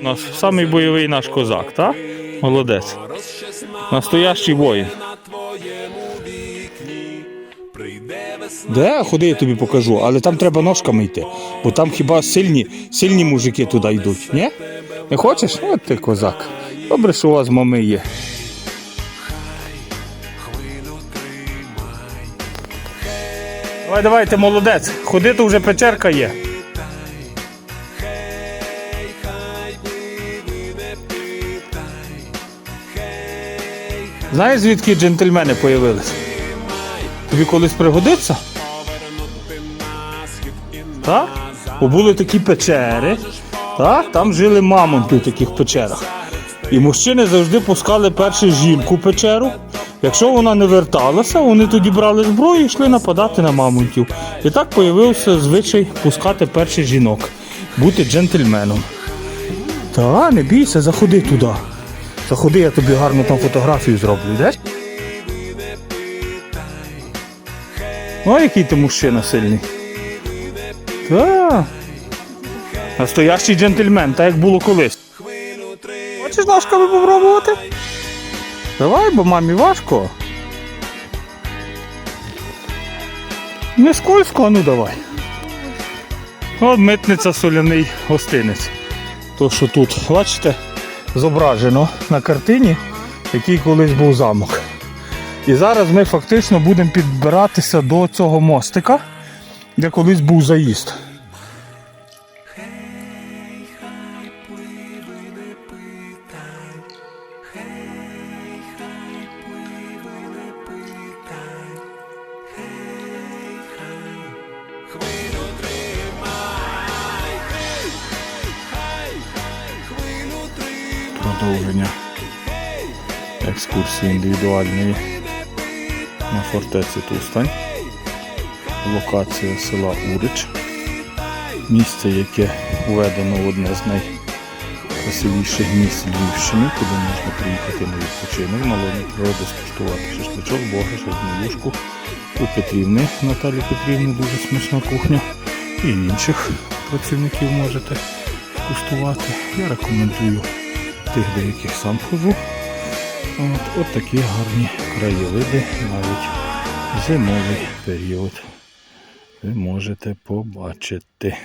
У нас самий бойовий наш козак, так? Молодець. Настоящий воїн. Де? Ходи, я тобі покажу, але там треба ножками йти. Бо там хіба сильні, сильні мужики туди йдуть, ні? Не хочеш? От ти козак. Добре, що у вас мами є. Давай, давай, ти молодець. Ходи, то вже печерка є. Знаєш, звідки джентльмени появились? Тобі колись пригодиться? Так? Бо були такі печери, так? там жили мамонти в таких печерах. І мужчини завжди пускали першу жінку в печеру. Якщо вона не верталася, вони тоді брали зброю і йшли нападати на мамонтів. І так появився звичай пускати перших жінок, бути джентльменом. Та, не бійся, заходи туди. Заходи, я тобі гарну там фотографію зроблю, йдеш? О, який ти мужчина сильний. Та. Настоящий джентльмен, так як було колись. Хочеш ножками попробувати? Давай, бо мамі важко. Не скользко, а ну давай. От митниця соляний гостинець. То, що тут, бачите, зображено на картині, який колись був замок. І зараз ми фактично будемо підбиратися до цього мостика, де колись був заїзд. Продовження екскурсії індивідуальної на фортеці Тустань. Локація села Урич. Місце, яке введено в одне з найкрасивіших місць Львівщини, куди можна приїхати на відпочинок, на лоні природи скуштувати шашличок, бограш, одноюшку. У Петрівни Наталі Петрівни дуже смачна кухня. І інших працівників можете скуштувати. Я рекомендую тих, до яких сам хожу. От, от такі гарні краєвиди навіть зимовий період ви можете побачити.